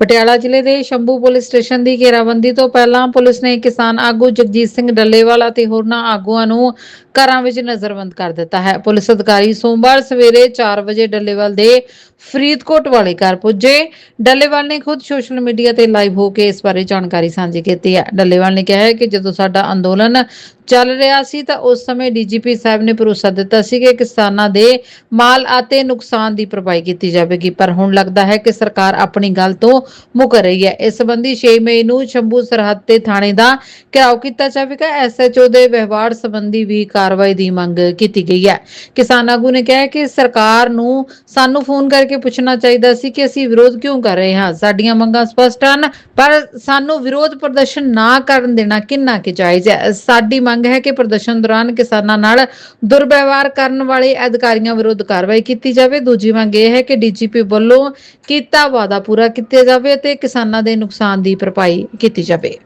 ਪਟਿਆਲਾ ਜ਼ਿਲ੍ਹੇ ਦੇ Shambhu police station ਦੀ ਘੇਰਾਬੰਦੀ ਤੋਂ ਪਹਿਲਾਂ ਪੁਲਿਸ ਨੇ ਕਿਸਾਨ ਆਗੂ ਜਗਜੀਤ ਸਿੰਘ ਡੱਲੇਵਾਲਾ ਤੇ ਹੋਰਨਾਂ ਆਗੂਆਂ ਨੂੰ ਘਰਾਂ ਵਿੱਚ ਨਜ਼ਰਬੰਦ ਕਰ ਦਿੱਤਾ ਹੈ। ਪੁਲਿਸ ਅਧਿਕਾਰੀ ਸੋਮਵਾਰ ਸਵੇਰੇ 4 ਵਜੇ ਡੱਲੇਵਾਲ ਦੇ ਫਰੀਦਕੋਟ ਵਾਲੇ ਘਰ ਪੁੱਜੇ। ਡੱਲੇਵਾਲ ਨੇ ਖੁਦ ਸੋਸ਼ਲ ਮੀਡੀਆ ਤੇ ਲਾਈਵ ਹੋ ਕੇ ਇਸ ਬਾਰੇ ਜਾਣਕਾਰੀ ਸਾਂਝੀ ਕੀਤੀ ਹੈ। ਡੱਲੇਵਾਲ ਨੇ ਕਿਹਾ ਹੈ ਕਿ ਜਦੋਂ ਸਾਡਾ ਅੰਦੋਲਨ ਚੱਲ ਰਿਹਾ ਸੀ ਤਾਂ ਉਸ ਸਮੇਂ ਡੀਜੀਪੀ ਸਾਹਿਬ ਨੇ ਭਰੋਸਾ ਦਿੱਤਾ ਸੀ ਕਿ ਕਿਸਾਨਾਂ ਦੇ ਮਾਲ ਅਤੇ ਨੁਕਸਾਨ ਦੀ ਭਰਪਾਈ ਕੀਤੀ ਜਾਵੇਗੀ। ਪਰ ਹੁਣ ਲੱਗਦਾ ਹੈ ਕਿ ਸਰਕਾਰ ਆਪਣੀ ਗੱਲ ਤੋਂ ਮੁਕਰ ਰਹੀ ਹੈ। ਇਸ ਸੰਬੰਧੀ 6 ਮਈ ਨੂੰ ਸ਼ੰਭੂ ਸਰਹੱਦ ਤੇ ਥਾਣੇ ਦਾ ਘਿਰਾਓ ਕੀਤਾ ਜਾਵੇਗਾ। ਐਸਐਚਓ ਦੇ ਵਿਵਹਾਰ ਸੰਬੰਧੀ ਵੀ ਕਾਰਵਾਈ ਦੀ ਮੰਗ ਕੀਤੀ ਗਈ ਹੈ। ਕਿਸਾਨ ਆਗੂ ਨੇ ਕਿਹਾ ਕਿ ਸਰਕਾਰ ਨੂੰ ਸਾਨੂੰ ਫੋਨ ਕਰਕੇ ਪੁੱਛਣਾ ਚਾਹੀਦਾ ਸੀ ਕਿ ਅਸੀਂ ਵਿਰੋਧ ਕਿਉਂ ਕਰ ਰਹੇ ਹਾਂ। ਸਾਡੀਆਂ ਮੰਗਾਂ ਸਪਸ਼ਟ ਹਨ, ਪਰ ਸਾਨੂੰ ਵਿਰੋਧ ਪ੍ਰਦਰਸ਼ਨ ਨਾ ਕਰਨ ਦੇਣਾ ਕਿੰਨਾ ਕਿ ਜਾਇਜ਼ ਹੈ? ਸਾਡੀ ਮੰਗ ਹੈ ਕਿ ਪ੍ਰਦਰਸ਼ਨ ਦੌਰਾਨ ਕਿਸਾਨਾਂ ਨਾਲ ਦੁਰਵਿਵਹਾਰ ਕਰਨ ਵਾਲੇ ਅਧਿਕਾਰੀਆਂ ਵਿਰੁੱਧ ਕਾਰਵਾਈ ਕੀਤੀ ਜਾਵੇ। ਦੂਜੀ ਮੰਗ ਇਹ ਹੈ ਕਿ ਡੀਜੀਪੀ ਵੱਲੋਂ ਕੀਤਾ ਵਾਅਦਾ ਪੂਰਾ ਕੀਤਾ ਜਾਵੇ ਤੇ ਕਿਸਾਨਾਂ ਦੇ ਨੁਕਸਾਨ ਦੀ ਭਰਪਾਈ ਕੀਤੀ ਜਾਵੇ।